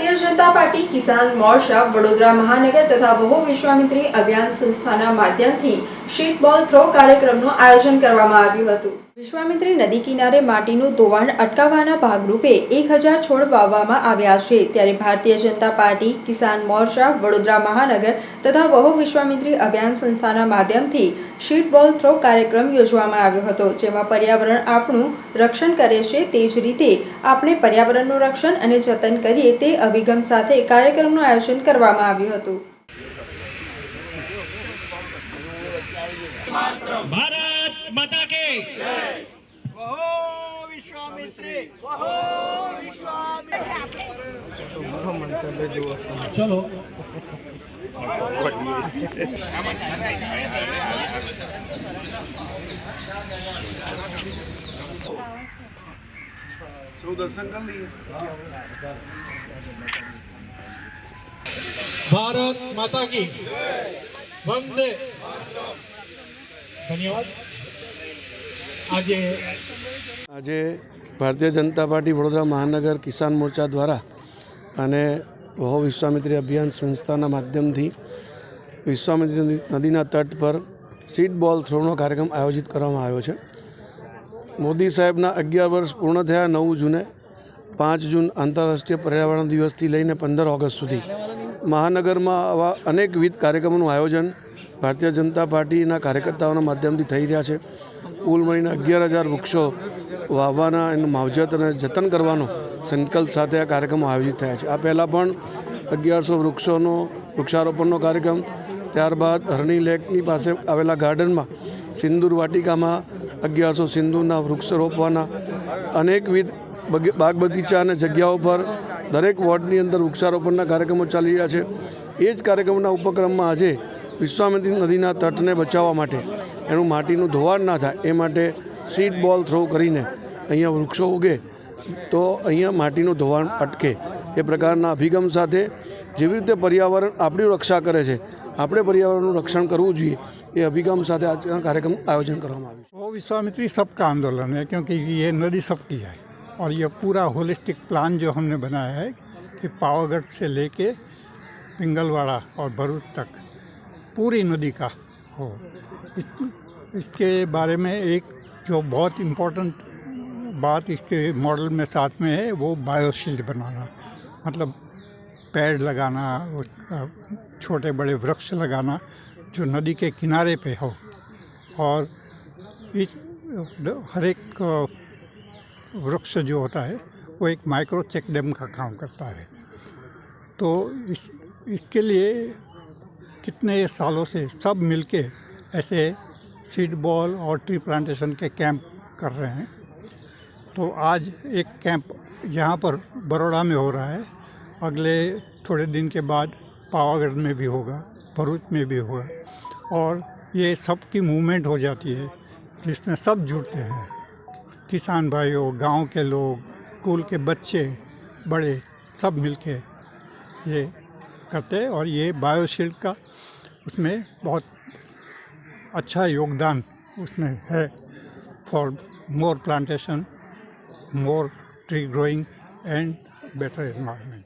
Bharatiya Janata party કિસાન મોરચા વડોદરા મહાનગર તથા બહુ વિશ્વામિત્રી અભિયાન સંસ્થાના માધ્યમથી શીટ બોલ થ્રો કાર્યક્રમનું આયોજન કરવામાં આવ્યું હતું. વિશ્વામિત્રી નદી કિનારે માટીનું ધોવાણ અટકાવવાના ભાગરૂપે એક હજાર છોડ વાવવામાં આવ્યા છે. ત્યારે ભારતીય જનતા પાર્ટી કિસાન મોરચા વડોદરા મહાનગર તથા બહુ વિશ્વામિત્રી અભિયાન સંસ્થાના માધ્યમથી શીટ બોલ થ્રો કાર્યક્રમ યોજવામાં આવ્યો હતો, જેમાં પર્યાવરણ આપણું રક્ષણ કરે છે. તે જ રીતે આપણે પર્યાવરણનું રક્ષણ અને જતન કરીએ તે અભિગમ સાથે કાર્યક્રમનું આયોજન કરવામાં આવ્યું હતું. ભારત માતા કે વહો વિશ્વામિત્રી વહો વિશ્વામિત્રી. ચલો. સૌ દર્શન કરી લઈએ ભારત માતા કી વંદે ધન્યવાદ આજે આજે ભારતીય જનતા પાર્ટી વડોદરા મહાનગર કિસાન મોરચા દ્વારા અને વહો વિશ્વામિત્રી અભિયાન સંસ્થાના માધ્યમથી વિશ્વામિત્રી નદીના તટ પર સીટ બોલ થ્રોનો કાર્યક્રમ આયોજિત કરવામાં આવ્યો છે. મોદી સાહેબના અગિયાર વર્ષ પૂર્ણ થયા, નવ જૂને, પાંચ જૂન આંતરરાષ્ટ્રીય પર્યાવરણ દિવસથી લઈને પંદર ઓગસ્ટ સુધી. મહાનગરમાં આવા અનેકવિધ કાર્યક્રમોનું આયોજન ભારતીય જનતા પાર્ટીના કાર્યકર્તાઓના માધ્યમથી થઈ રહ્યા છે. કુલ મળીને અગિયાર હજાર વૃક્ષો વાવવાના, એનું માવજત અને જતન કરવાનો સંકલ્પ સાથે આ કાર્યક્રમો આયોજિત થયા છે. આ પહેલાં પણ અગિયારસો વૃક્ષોનો, વૃક્ષારોપણનો કાર્યક્રમ, ત્યારબાદ હરણી લેકની પાસે આવેલા ગાર્ડનમાં સિંદૂર વાટિકામાં અગિયારસો સિંધુના વૃક્ષ રોપવાના અનેકવિધ બગી- બાગ બગીચા અને જગ્યાઓ પર દરેક વોર્ડની અંદર વૃક્ષારોપણના કાર્યક્રમો ચાલી રહ્યા છે. એ જ કાર્યક્રમના ઉપક્રમમાં આજે વિશ્વામિત્રી નદીના તટને બચાવવા માટે, એનું માટીનું ધોવાણ ના થાય, એ માટે સીડ બોલ થ્રો કરીને અહીંયા વૃક્ષો ઉગે, તો અહીંયા માટીનું ધોવાણ અટકે. એ પ્રકારના અભિગમ સાથે જેવી રીતે પર્યાવરણ આપણી રક્ષા કરે છે આપણે પર્યાવરણનું રક્ષણ કરવું જોઈએ એ અભિગમ સાથે આજના કાર્યક્રમ આયોજન કરવામાં આવ્યું છે वो विश्वामित्री सबका आंदोलन है क्योंकि ये नदी सबकी है और ये पूरा होलिस्टिक प्लान जो हमने बनाया है कि पावागढ़ से लेके पिंगलवाड़ा और भरूच तक पूरी नदी का हो इस, इसके बारे में एक जो बहुत इम्पोर्टेंट बात इसके मॉडल में साथ में है वो बायोशील्ड बनाना मतलब पेड़ लगाना, छोटे बड़े वृक्ष लगाना जो नदी के किनारे पे हो। और इस, हर एक, वृक्ष जो होता है, वो एक माइक्रो चेक डैम का काम करता है। तो इस, इसके लिए कितने सालों से सब मिलके ऐसे सीड बॉल और ट्री प्लांटेशन के कैंप कर रहे हैं। तो आज एक कैंप यहाँ पर बड़ोड़ा में हो रहा है। अगले थोड़े दिन के बाद पावागढ़ में भी होगा, भरूच में भी होगा। और ये सबकी मूवमेंट हो जाती है, जिसमें सब जुड़ते हैं। किसान भाइयों, गाँव के लोग, स्कूल के बच्चे, बड़े, सब मिलके ये करते हैं। और ये बायोशील्ड का उसमें बहुत अच्छा योगदान उसमें है। For more plantation more tree growing and better environment